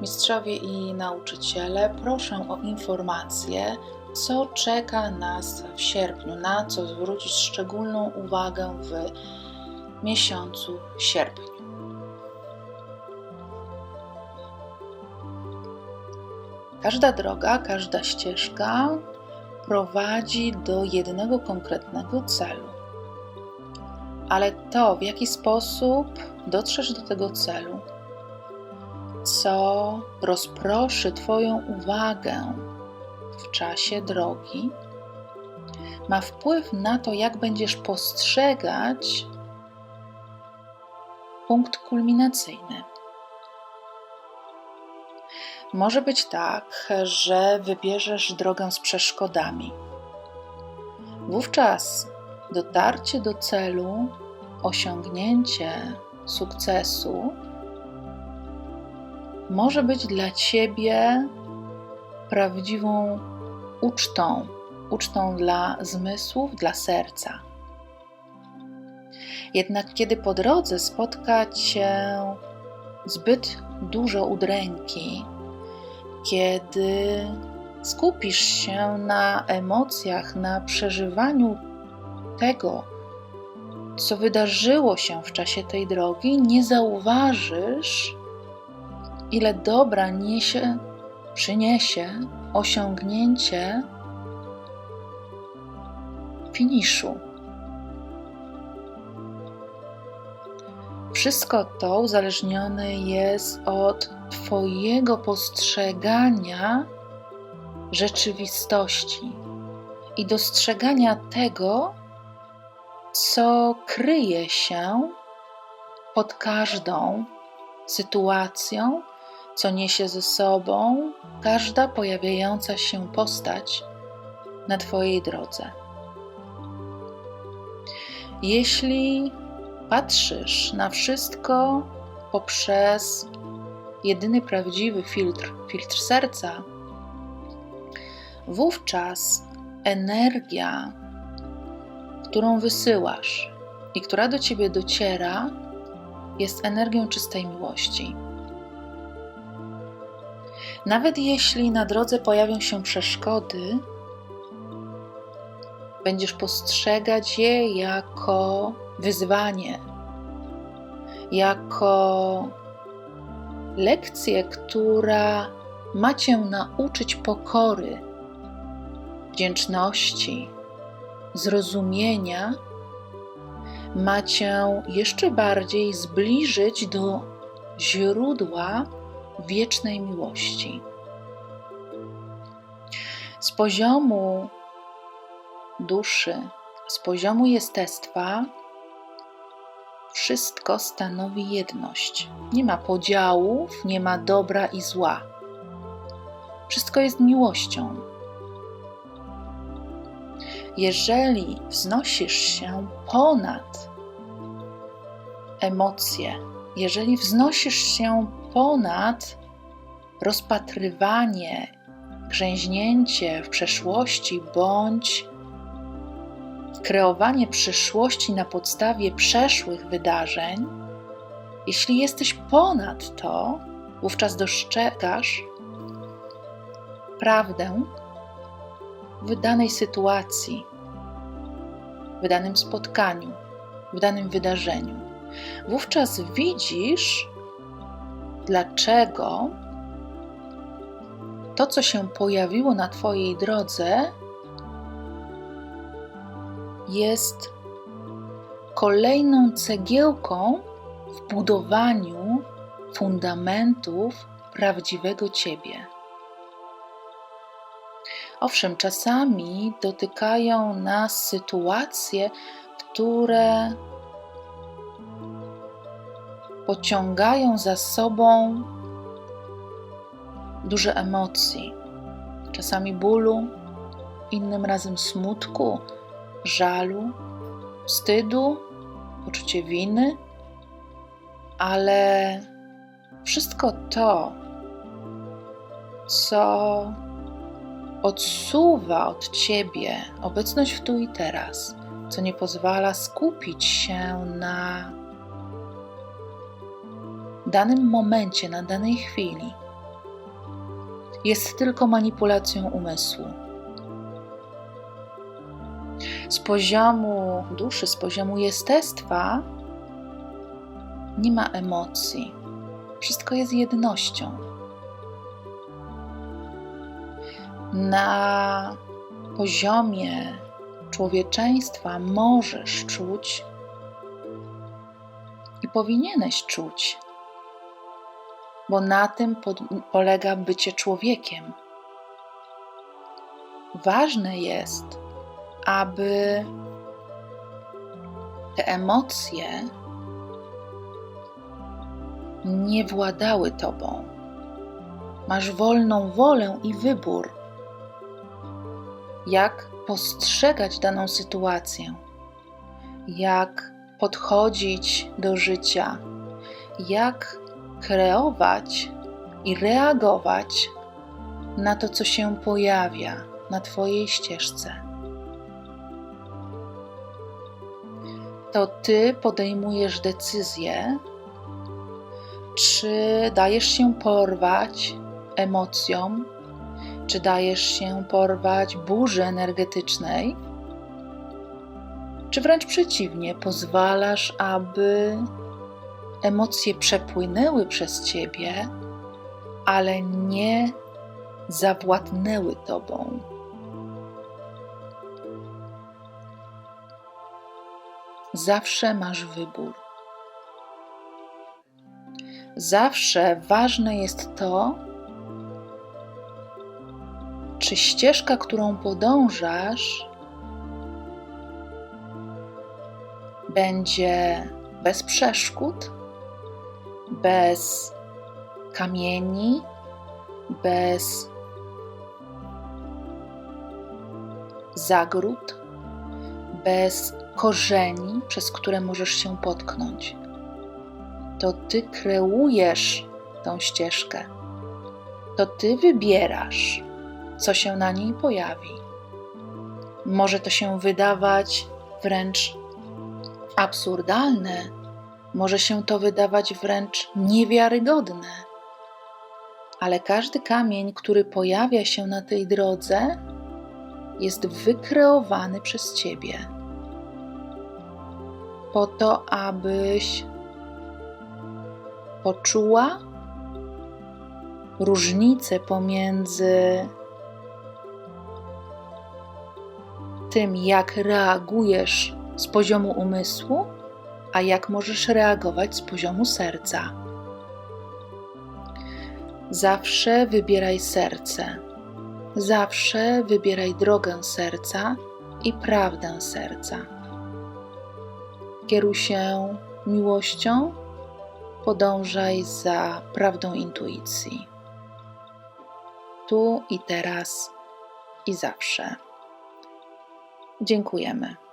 Mistrzowie i nauczyciele, proszę o informację, co czeka nas w sierpniu, na co zwrócić szczególną uwagę w miesiącu sierpniu. Każda droga, każda ścieżka prowadzi do jednego konkretnego celu. Ale to, w jaki sposób dotrzesz do tego celu, co rozproszy Twoją uwagę w czasie drogi, ma wpływ na to, jak będziesz postrzegać punkt kulminacyjny. Może być tak, że wybierzesz drogę z przeszkodami. Wówczas dotarcie do celu, osiągnięcie sukcesu może być dla ciebie prawdziwą ucztą, ucztą dla zmysłów, dla serca. Jednak kiedy po drodze spotka cię zbyt dużo udręki, kiedy skupisz się na emocjach, na przeżywaniu tego, co wydarzyło się w czasie tej drogi, nie zauważysz, ile dobra niesie, przyniesie osiągnięcie finiszu. Wszystko to uzależnione jest od Twojego postrzegania rzeczywistości i dostrzegania tego, co kryje się pod każdą sytuacją, co niesie ze sobą każda pojawiająca się postać na Twojej drodze. Jeśli patrzysz na wszystko poprzez jedyny prawdziwy filtr, filtr serca, wówczas energia, którą wysyłasz i która do ciebie dociera, jest energią czystej miłości. Nawet jeśli na drodze pojawią się przeszkody, będziesz postrzegać je jako wyzwanie, jako lekcję, która ma cię nauczyć pokory, wdzięczności, zrozumienia, ma cię jeszcze bardziej zbliżyć do źródła wiecznej miłości. Z poziomu duszy, z poziomu jestestwa, wszystko stanowi jedność. Nie ma podziałów, nie ma dobra i zła. Wszystko jest miłością. Jeżeli wznosisz się ponad emocje, jeżeli wznosisz się ponad rozpatrywanie, grzęźnięcie w przeszłości bądź kreowanie przyszłości na podstawie przeszłych wydarzeń, jeśli jesteś ponad to, wówczas dostrzegasz prawdę w danej sytuacji, w danym spotkaniu, w danym wydarzeniu. Wówczas widzisz, dlaczego to, co się pojawiło na Twojej drodze, jest kolejną cegiełką w budowaniu fundamentów prawdziwego Ciebie. Owszem, czasami dotykają nas sytuacje, które pociągają za sobą duże emocji, czasami bólu, innym razem smutku, żalu, wstydu, poczucie winy, ale wszystko to, co odsuwa od ciebie obecność w tu i teraz, co nie pozwala skupić się na danym momencie, na danej chwili, jest tylko manipulacją umysłu. Z poziomu duszy, z poziomu jestestwa nie ma emocji. Wszystko jest jednością. Na poziomie człowieczeństwa możesz czuć i powinieneś czuć, bo na tym polega bycie człowiekiem. Ważne jest, aby te emocje nie władały tobą. Masz wolną wolę i wybór, jak postrzegać daną sytuację, jak podchodzić do życia, jak kreować i reagować na to, co się pojawia na Twojej ścieżce. To Ty podejmujesz decyzję, czy dajesz się porwać emocjom, czy dajesz się porwać burzy energetycznej, czy wręcz przeciwnie, pozwalasz, aby emocje przepłynęły przez ciebie, ale nie zawładnęły tobą. Zawsze masz wybór. Zawsze ważne jest to, czy ścieżka, którą podążasz, będzie bez przeszkód, bez kamieni, bez zagród, bez korzeni, przez które możesz się potknąć. To ty kreujesz tą ścieżkę. To ty wybierasz, co się na niej pojawi. Może to się wydawać wręcz absurdalne, może się to wydawać wręcz niewiarygodne, ale każdy kamień, który pojawia się na tej drodze, jest wykreowany przez Ciebie. Po to, abyś poczuła różnicę pomiędzy tym, jak reagujesz z poziomu umysłu, a jak możesz reagować z poziomu serca. Zawsze wybieraj serce. Zawsze wybieraj drogę serca i prawdę serca. Kieruj się miłością, podążaj za prawdą intuicji. Tu i teraz i zawsze. Dziękujemy.